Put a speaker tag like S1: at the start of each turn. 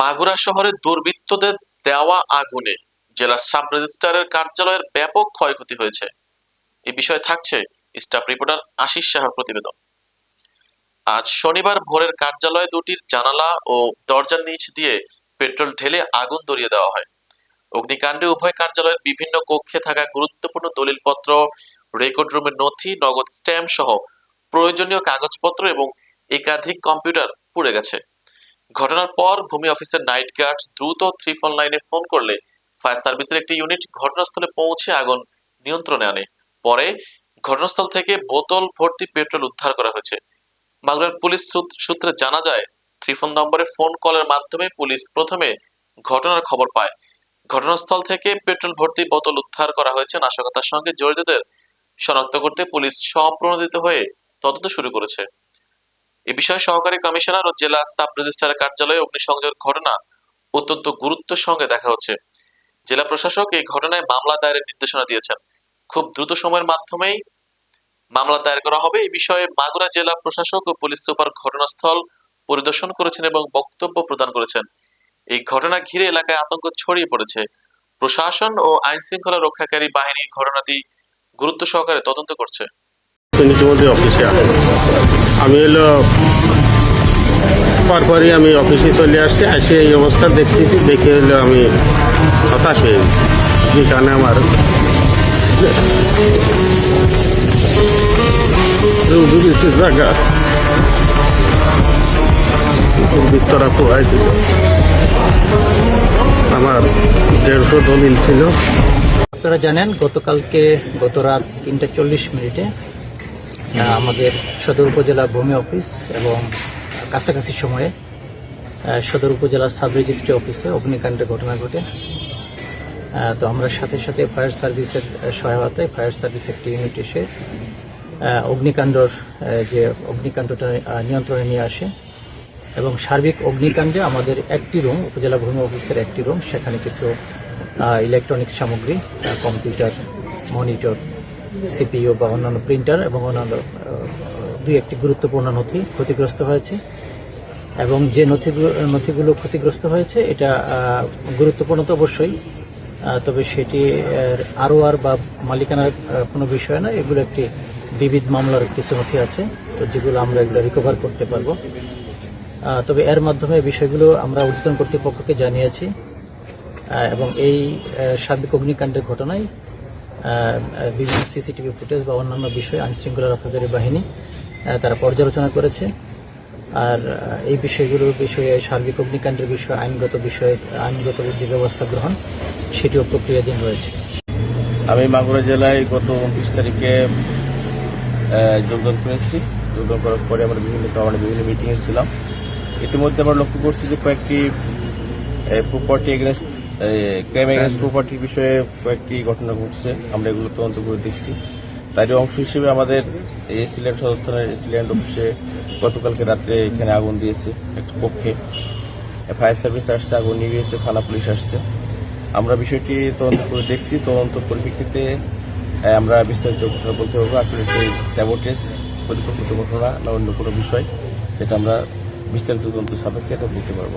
S1: মাগুরা শহরে দুর্বৃত্তদের দেওয়া আগুনে জেলা সাব রেজিস্ট্রারের কার্যালয়ের ব্যাপক ক্ষয়ক্ষতি হয়েছে। এ বিষয়ে থাকছে স্টাফ রিপোর্টার আশিস সাহার প্রতিবেদন। আজ শনিবার ভোরের কার্যালয় দুটির জানালা ও দরজার নিচ দিয়ে পেট্রোল ঢেলে আগুন ধরিয়ে দেওয়া হয়। অগ্নিকাণ্ডে উভয় কার্যালয়ের বিভিন্ন কক্ষে থাকা গুরুত্বপূর্ণ দলিলপত্র, রেকর্ড রুমের নথি, নগদ স্ট্যাম্প সহ প্রয়োজনীয় কাগজপত্র এবং একাধিক কম্পিউটার পুড়ে গেছে। ঘটনার পর ভূমি অফিসের নাইট গার্ড দ্রুত থ্রি ফোন লাইনে ফোন করলে ফায়ার সার্ভিসের একটি ইউনিট ঘটনাস্থলে পৌঁছে আগুন নিয়ন্ত্রণে আনে। পরে ঘটনাস্থল থেকে বোতল ভর্তি পেট্রোল উদ্ধার করা হয়েছে। মাগুরার পুলিশ সূত্রে জানা যায় থ্রি ফোন নম্বরে ফোন কলের মাধ্যমে পুলিশ প্রথমে ঘটনার খবর পায়। ঘটনাস্থল থেকে পেট্রোল ভর্তি বোতল উদ্ধার করা হয়েছে। নাশকতার সঙ্গে জড়িতদের শনাক্ত করতে পুলিশ স্বপ্রণোদিত হয়ে তদন্ত শুরু করেছে। এ বিষয়ে সহকারী কমিশনার ও জেলা সাব রেজিস্ট্রার কার্যালয়ে অগ্নিসংযোগের ঘটনা অত্যন্ত গুরুত্বের সঙ্গে দেখা হচ্ছে। জেলা প্রশাসক এই ঘটনায় মামলা দায়েরের নির্দেশনা দিয়েছেন। খুব দ্রুত সময়ের মাধ্যমেই মামলা দায়ের করা হবে। এই বিষয়ে মাগুরা জেলা প্রশাসক ও পুলিশ সুপার ঘটনাস্থল পরিদর্শন করেছেন এবং বক্তব্য প্রদান করেছেন। এই ঘটনা ঘিরে এলাকায় আতঙ্ক ছড়িয়ে পড়েছে। প্রশাসন ও আইন শৃঙ্খলা রক্ষাকারী বাহিনী ঘটনাটি গুরুত্ব সহকারে তদন্ত করছে।
S2: আমি হলো পরপরই আমি অফিসে চলে আসছি এসে এই অবস্থা দেখতেছি, দেখে হলো আমি হতাশ হয়ে। যে কারণে আমার আমার দেড়শো দলিল ছিল
S3: আপনারা জানেন, গতকালকে গত রাত তিনটা চল্লিশ মিনিটে আমাদের সদর উপজেলা ভূমি অফিস এবং কাছাকাছি সময়ে সদর উপজেলা সাব রেজিস্ট্রি অফিসে অগ্নিকাণ্ডের ঘটনা ঘটে। তো আমরা সাথে সাথে ফায়ার সার্ভিসের সহায়তায় ফায়ার সার্ভিস একটি ইউনিট এসে অগ্নিকাণ্ডর যে অগ্নিকাণ্ডটা নিয়ন্ত্রণে নিয়ে আসে এবং সার্বিক অগ্নিকাণ্ডে আমাদের একটি রুম, উপজেলা ভূমি অফিসের একটি রুম, সেখানে কিছু ইলেকট্রনিক্স সামগ্রী কম্পিউটার মনিটর সিপিইউ বা অন্যান্য প্রিন্টার এবং অন্যান্য দুই একটি গুরুত্বপূর্ণ নথি ক্ষতিগ্রস্ত হয়েছে। এবং যে নথিগুলো নথিগুলো ক্ষতিগ্রস্ত হয়েছে, এটা গুরুত্বপূর্ণ তো অবশ্যই। তবে সেটি আরও আর বা মালিকানার কোনো বিষয় না এগুলো একটি বিবিধ মামলার কিছু নথি আছে, তো যেগুলো আমরা এগুলো রিকভার করতে পারব। তবে এর মাধ্যমে বিষয়গুলো আমরা ঊর্ধ্বতন কর্তৃপক্ষকে জানিয়েছি। এবং এই সার্বিক অগ্নিকাণ্ডের ঘটনায় বিভিন্ন সিসিটিভি ফুটেজ বা অন্যান্য বিষয়ে আইনশৃঙ্খলা রক্ষাকারী বাহিনী তারা পর্যালোচনা করেছে। আর এই বিষয়গুলোর বিষয়ে সার্বিক অগ্নিকাণ্ডের বিষয়ে আইনগত বিষয়ে আইনগত যে ব্যবস্থা গ্রহণ, সেটিও প্রক্রিয়াধীন রয়েছে।
S4: আমি মাগুরা জেলায় গত উনত্রিশ তারিখে যোগদান করেছি। যোগদান করার পরে আমরা বিভিন্ন আমরা বিভিন্ন মিটিংয়ে ছিলাম। ইতিমধ্যে আমরা লক্ষ্য করছি যে কয়েকটি প্রপার্টি এগেনস্ট ক্রাইম এগেনস্ট প্রপার্টির বিষয়ে কয়েকটি ঘটনা ঘটছে। আমরা এগুলো তদন্ত করে দেখছি। তারই অংশ হিসেবে আমাদের এই সিলেট সদস্থানের সিলেট অফিসে গতকালকে রাত্রে এখানে আগুন দিয়েছে একটা পক্ষে। ফায়ার সার্ভিস আসছে আগুন নিয়ে গিয়েছে থানা পুলিশ আসছে। আমরা বিষয়টি তদন্ত করে দেখছি। তদন্ত পরিপ্রেক্ষিতে আমরা বিস্তারিত কথা বলতে পারব। আসলে স্যাবোটেজ পরিকল্পিত ঘটনা না অন্য কোনো বিষয়। যেটা আমরা বিস্তারিত তদন্ত সাপেক্ষে এটা বলতে পারব।